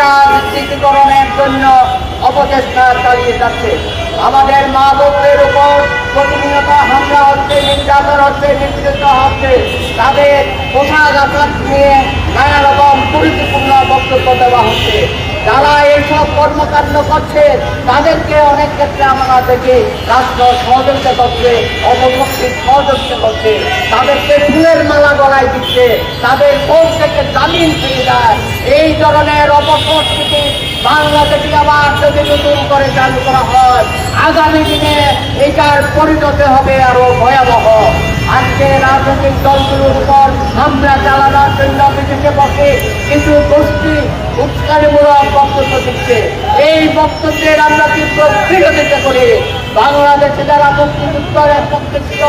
রাজনীতিকরণের জন্য অপচেষ্টা চালিয়ে যাচ্ছে। আমাদের মা বোনদের উপর প্রতিনিয়ত হামলা হচ্ছে, নির্যাতন হচ্ছে নির্যাতিত হচ্ছে। তাদের পোশাক আঘাত নিয়ে নানা রকম কুরুচিপূর্ণ বক্তব্য দেওয়া হচ্ছে। যারা এইসব কর্মকাণ্ড করছে, তাদেরকে অনেক ক্ষেত্রে আমরা দেখি রাষ্ট্র সহযোগিতা করছে, অপশক্তির সহযোগিতা করছে। তাদেরকে ফুলের মালা গলায় দিচ্ছে, তাদের কোর্ট থেকে জামিন পেয়ে যায়। এই ধরনের অপসংস্কৃতি বাংলাদেশে আবার যদি নতুন করে চালু করা হয়, আগামী দিনে এটার পরিণতি হবে আরও ভয়াবহ। আজকে রাজনৈতিক দলগুলোর উপর হামলা চালানোর জন্য বিদেশে বসে কিছু গোষ্ঠী উৎসাহমূলক বক্তব্য দিচ্ছে। এই বক্তব্যের আমরা তীব্র বিরোধিতা করি। বাংলাদেশে যারা মুক্তিযুদ্ধের পক্ষে ছিল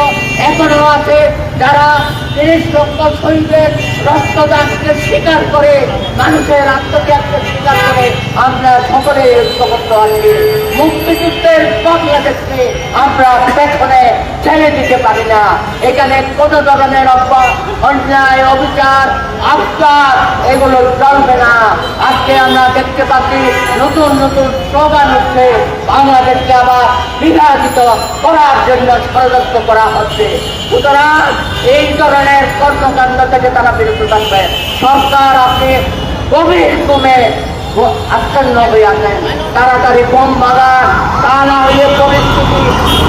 এখনও আছে, যারা তিরিশ লক্ষ শহীদের রক্তদানকে স্বীকার করে, মানুষের আত্মত্যাগকে স্বীকার করে, আমরা সকলে ঐক্যবদ্ধ আছি। মুক্তিযুদ্ধের বাংলাদেশকে আমরা পেছনে ছেড়ে দিতে পারি না। এখানে কোন ধরনের অন্যায়, অবিচার আবদার এগুলো আমরা দেখতে পাচ্ছি নতুন নতুন স্লোগান উঠছে বাংলাদেশকে আবার বিভাজিত করার জন্য ষড়যন্ত্র করা হচ্ছে। সুতরাং এই ধরনের কর্মকাণ্ড থেকে তারা বিরত থাকবে। সরকার আপনি গভীর কমে আচ্ছন্ন হয়ে আছেন। তাড়াতাড়ি কম বাগান তা না হলে পরিস্থিতি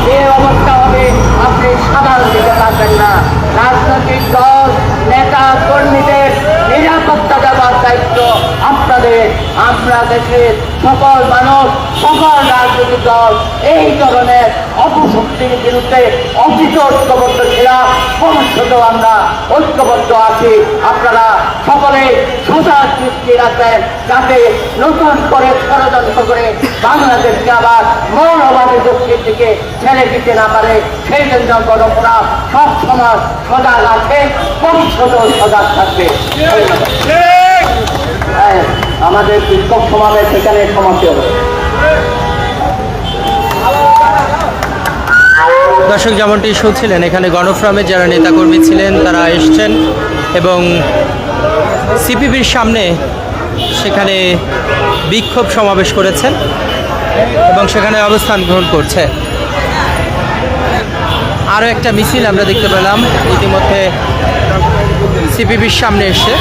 যে অবস্থা হবে। আপনি সামাল দিতে পারবেন না। রাজনৈতিক দল, নেতা, কর্মীদের নিরাপত্তা দেওয়ার দায়িত্ব আপনাদের, আমরা দেশের সকল মানুষ, সকল রাজনৈতিক দল এই ধরনের অপশক্তির বিরুদ্ধে অফিস ঐক্যবদ্ধ ছিলাম। ভবিষ্যতেও আমরা ঐক্যবদ্ধ আছি। আপনারা সকলে সজাগ দৃষ্টি রাখবেন যাতে নতুন করে ষড়যন্ত্র করে বাংলাদেশকে আবার মৌলবাদী শক্তির দিকে ছেড়ে দিতে না পারে। সেই জন্য গণপুরা সব সময় সজাগ আছে, ভবিষ্যতেও সজাগ থাকবে। আমাদের বিক্ষোভ সমাবেশ এখানে সমাপ্তি হবে। দর্শক, যেমনটি শুনছিলেন, এখানে গণফোরামের যারা নেতাকর্মী ছিলেন, তারা এসছেন এবং সিপিবির সামনে সেখানে বিক্ষোভ সমাবেশ করেছেন এবং সেখানে অবস্থান গ্রহণ করছে। আরও একটা মিছিল আমরা দেখতে পেলাম, ইতিমধ্যে সিপিবির সামনে এসে।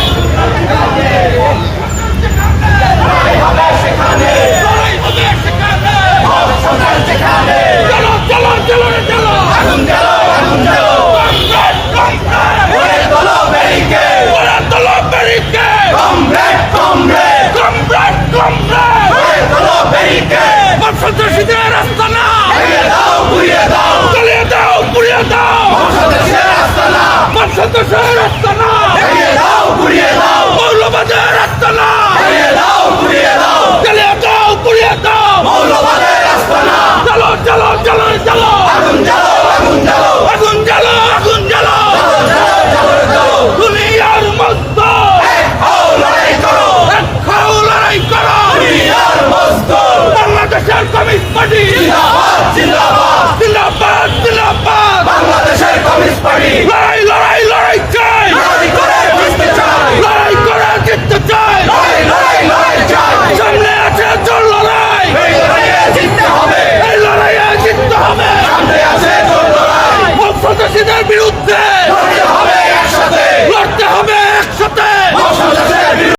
ফ্যাসিদের বিরুদ্ধে